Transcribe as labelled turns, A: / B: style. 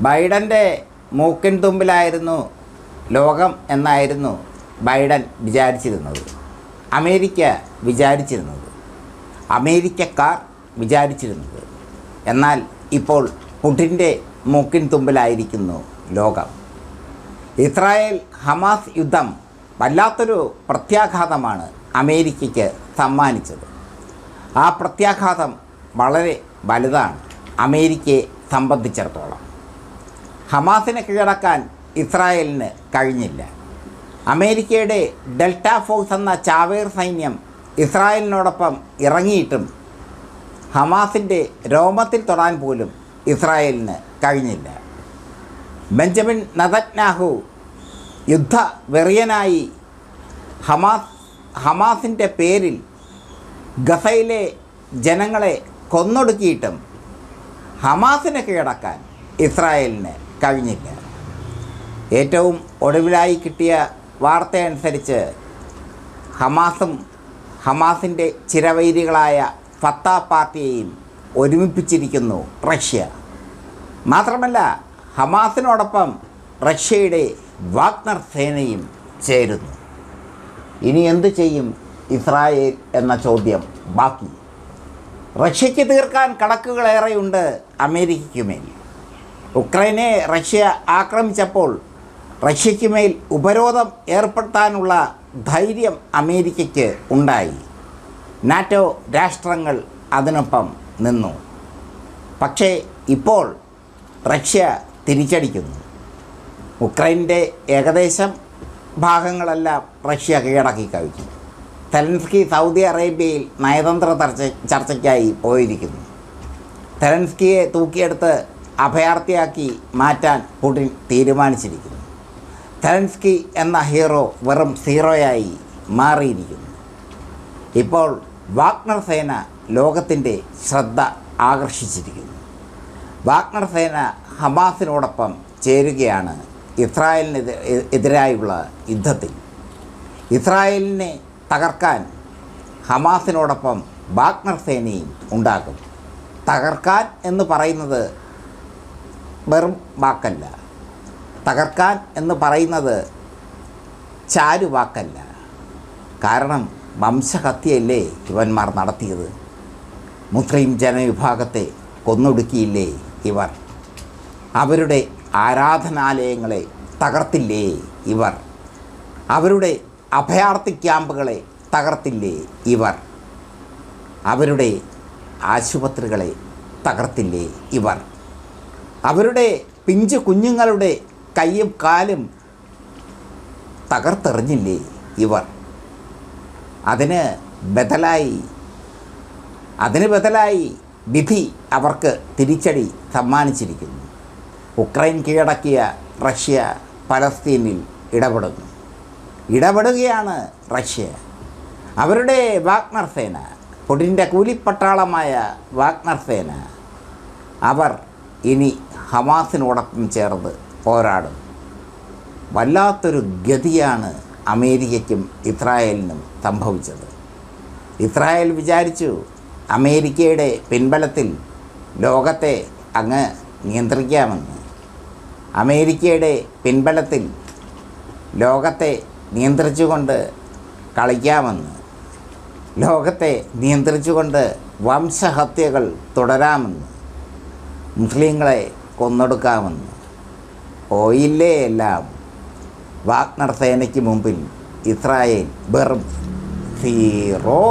A: ബൈഡന്റെ മൂക്കിൻ തുമ്പിലായിരുന്നു ലോകം എന്നായിരുന്നു ബൈഡൻ വിചാരിച്ചിരുന്നത്. അമേരിക്ക വിചാരിച്ചിരുന്നത്. അമേരിക്കക്കാർ വിചാരിച്ചിരുന്നത്. എന്നാൽ ഇപ്പോൾ പുടിന്റെ മൂക്കിൻ തുമ്പിലായിരിക്കുന്നു ലോകം. ഇസ്രായേൽ ഹമാസ് യുദ്ധം വല്ലാത്തൊരു പ്രത്യാഘാതമാണ് അമേരിക്കയ്ക്ക് സമ്മാനിച്ചത്. ആ പ്രത്യാഘാതം വളരെ വലുതാണ്. അമേരിക്കയെ സംബന്ധിച്ചിടത്തോളം. ഹമാസിനെ കീഴടക്കാൻ ഇസ്രായേലിന് കഴിഞ്ഞില്ല. അമേരിക്കയുടെ ഡെൽറ്റ ഫോഴ്സ് എന്ന ചാവേർ സൈന്യം ഇസ്രായേലിനോടൊപ്പം ഇറങ്ങിയിട്ടും ഹമാസിന്റെ രോമത്തിൽ തൊടാൻ പോലും ഇസ്രായേലിന് കഴിഞ്ഞില്ല. ബെഞ്ചമിൻ നതന്യാഹു യുദ്ധ വെറിയനായി ഹമാസ് ഹമാസിന്റെ പേരിൽ ഗസയിലെ ജനങ്ങളെ കൊന്നൊടുക്കിയിട്ടും ഹമാസിനെ കീഴടക്കാൻ ഇസ്രായേലിന് കഴിഞ്ഞില്ല. ഏറ്റവും ഒടുവിലായി കിട്ടിയ വാർത്തയനുസരിച്ച് ഹമാസും ഹമാസിന്റെ ചിരവൈരികളായ ഫത്ത പാർട്ടിയെയും ഒരുമിപ്പിച്ചിരിക്കുന്നു റഷ്യ. മാത്രമല്ല ഹമാസിനോടൊപ്പം റഷ്യയുടെ വാഗ്നർ സേനയും ചേരുന്നു. ഇനി എന്തു ചെയ്യും ഇസ്രായേൽ എന്ന ചോദ്യം ബാക്കി. റഷ്യയ്ക്ക് തീർക്കാൻ കണക്കുകളേറെയുണ്ട് അമേരിക്കയ്ക്കുമേൽ ഉക്രൈനെ റഷ്യ ആക്രമിച്ചപ്പോൾ റഷ്യയ്ക്ക് മേൽ ഉപരോധം ഏർപ്പെടുത്താനുള്ള ധൈര്യം അമേരിക്കയ്ക്ക് ഉണ്ടായി. നാറ്റോ രാഷ്ട്രങ്ങൾ അതിനൊപ്പം നിന്നു. പക്ഷേ ഇപ്പോൾ റഷ്യ തിരിച്ചടിക്കുന്നു. ഉക്രൈന്റെ ഏകദേശം ഭാഗങ്ങളെല്ലാം റഷ്യ കീഴടക്കി കഴിഞ്ഞു. തെലൻസ്കി സൗദി അറേബ്യയിൽ നയതന്ത്ര ചർച്ച ചർച്ചയ്ക്കായി പോയിരിക്കുന്നു. തെലൻസ്കിയെ തൂക്കിയെടുത്ത് അഭയാർത്ഥിയാക്കി മാറ്റാൻ പുടിൻ തീരുമാനിച്ചിരിക്കുന്നു. തെലൻസ്കി എന്ന ഹീറോ വെറും സീറോയായി മാറിയിരിക്കുന്നു. ഇപ്പോൾ വാഗ്നർ സേന ലോകത്തിന്റെ ശ്രദ്ധ ആകർഷിച്ചിരിക്കുന്നു. വാഗ്നർ സേന ഹമാസിനോടൊപ്പം ചേരുകയാണ് ഇസ്രായേലിനെതിരെ എതിരായുള്ള യുദ്ധത്തിൽ. ഇസ്രായേലിനെ തകർക്കാൻ ഹമാസിനോടൊപ്പം വാഗ്നർ സേനയും ഉണ്ടാകും. തകർക്കാൻ എന്ന് പറയുന്നത് വെറും വാക്കല്ല. തകർക്കാൻ എന്ന് പറയുന്നത് ചാരുവാക്കല്ല കാരണം വംശഹത്യയല്ലേ ഇവന്മാർ നടത്തിയത്? മുസ്ലിം ജനവിഭാഗത്തെ കൊന്നൊടുക്കിയില്ലേ ഇവർ? അവരുടെ ആരാധനാലയങ്ങളെ തകർത്തില്ലേ ഇവർ? അവരുടെ അഭയാർത്ഥി ക്യാമ്പുകളെ തകർത്തില്ലേ ഇവർ? അവരുടെ ആശുപത്രികളെ തകർത്തില്ലേ ഇവർ? അവരുടെ പിഞ്ചു കുഞ്ഞുങ്ങളുടെ കൈയും കാലും തകർത്തെറിഞ്ഞില്ലേ ഇവർ? അതിന് ബദലായി അതിന് ബദലായി വിധി അവർക്ക് തിരിച്ചടി സമ്മാനിച്ചിരിക്കുന്നു. ഉക്രൈൻ കീഴടക്കിയ റഷ്യ പലസ്തീനിൽ ഇടപെടുന്നു. ഇടപെടുകയാണ് റഷ്യ. അവരുടെ വാഗ്നർ സേന പുടിന്റെ കൂലിപ്പട്ടാളമായ വാഗ്നർ സേന അവർ ഇനി ഹമാസിനോടൊപ്പം ചേർന്ന് പോരാടും. വല്ലാത്തൊരു ഗതിയാണ് അമേരിക്കയ്ക്കും ഇസ്രായേലിനും സംഭവിച്ചത്. ഇസ്രായേൽ വിചാരിച്ചു അമേരിക്കയുടെ പിൻബലത്തിൽ ലോകത്തെ അങ്ങ് നിയന്ത്രിക്കാമെന്ന്. അമേരിക്കയുടെ പിൻബലത്തിൽ ലോകത്തെ നിയന്ത്രിച്ചുകൊണ്ട് കളിക്കാമെന്ന്. ലോകത്തെ നിയന്ത്രിച്ചുകൊണ്ട് വംശഹത്യകൾ തുടരാമെന്ന്. മുസ്ലിങ്ങളെ കൊന്നൊടുക്കാമെന്ന്. ഓയില്ലേ എല്ലാം വാഗ്നർ സേനയ്ക്ക് മുമ്പിൽ ഇസ്രായേൽ വെറും സീറോ